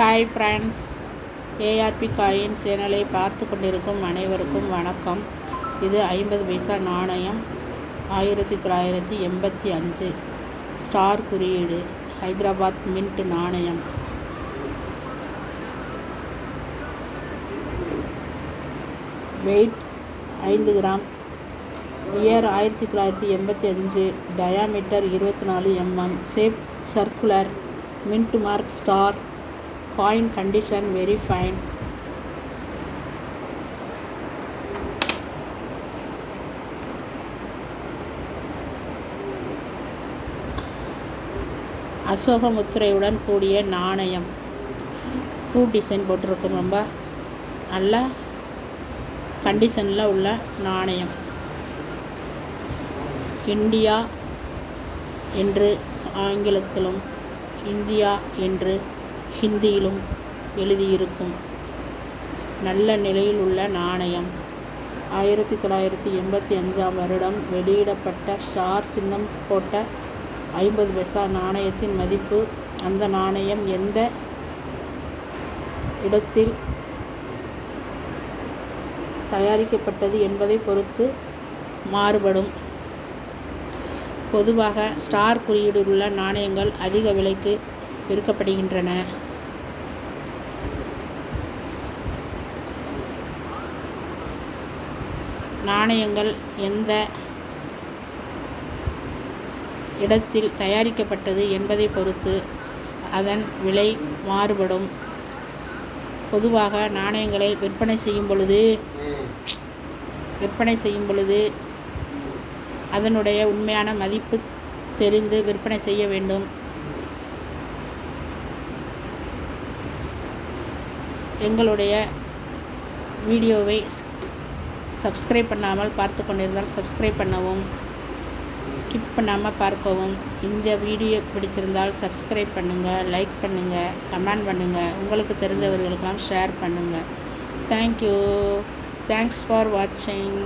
Hi friends ARP coin சேனலை பார்த்து கொண்டிருக்கும் அனைவருக்கும் வணக்கம். இது ஐம்பது பைசா நாணயம். ஆயிரத்தி தொள்ளாயிரத்தி எண்பத்தி அஞ்சு. ஸ்டார் குறியீடு ஹைதராபாத் மின்ட் நாணயம். வெயிட் ஐந்து கிராம். இயர் ஆயிரத்தி தொள்ளாயிரத்தி எண்பத்தி அஞ்சு. டயாமீட்டர் இருபத்தி நாலு MM shape circular mint mark star coin condition very fine Ashoka முத்திரையுடன் கூடிய நாணயம். பூ டிசைன் போட்டிருக்கும். ரொம்ப நல்ல கண்டிஷனில் உள்ள நாணயம். இந்தியா என்று ஆங்கிலத்திலும் இந்தியா என்று ஹிந்தியிலும் எழுதியிருக்கும் நல்ல நிலையில் உள்ள நாணயம். ஆயிரத்தி தொள்ளாயிரத்தி எண்பத்தி அஞ்சாம் வருடம் வெளியிடப்பட்ட ஸ்டார் சின்னம் போட்ட ஐம்பது பைசா நாணயத்தின் மதிப்பு. அந்த நாணயம் எந்த இடத்தில் தயாரிக்கப்பட்டது என்பதை பொறுத்து மாறுபடும். பொதுவாக ஸ்டார் குறியீடுள்ள நாணயங்கள் அதிக விலைக்கு விற்கப்படுகின்றன. நாணயங்கள் எந்த இடத்தில் தயாரிக்கப்பட்டது என்பதை பொறுத்து அதன் விலை மாறுபடும். பொதுவாக நாணயங்களை விற்பனை செய்யும் பொழுது விற்பனை செய்யும் பொழுது அதனுடைய உண்மையான மதிப்பு தெரிந்து விற்பனை செய்ய வேண்டும். எங்களுடைய வீடியோவை சப்ஸ்கிரைப் பண்ணாமல் பார்த்து கொண்டிருந்தால் சப்ஸ்கிரைப் பண்ணவும் ஸ்கிப் பண்ணாமல் பார்க்கவும். இந்த வீடியோ பிடிச்சிருந்தால் சப்ஸ்கிரைப் பண்ணுங்கள் லைக் பண்ணுங்கள் கமெண்ட் பண்ணுங்கள் உங்களுக்கு தெரிந்தவர்களுக்கெல்லாம் ஷேர் பண்ணுங்கள் தேங்க்யூ தேங்க்ஸ் ஃபார் வாட்சிங்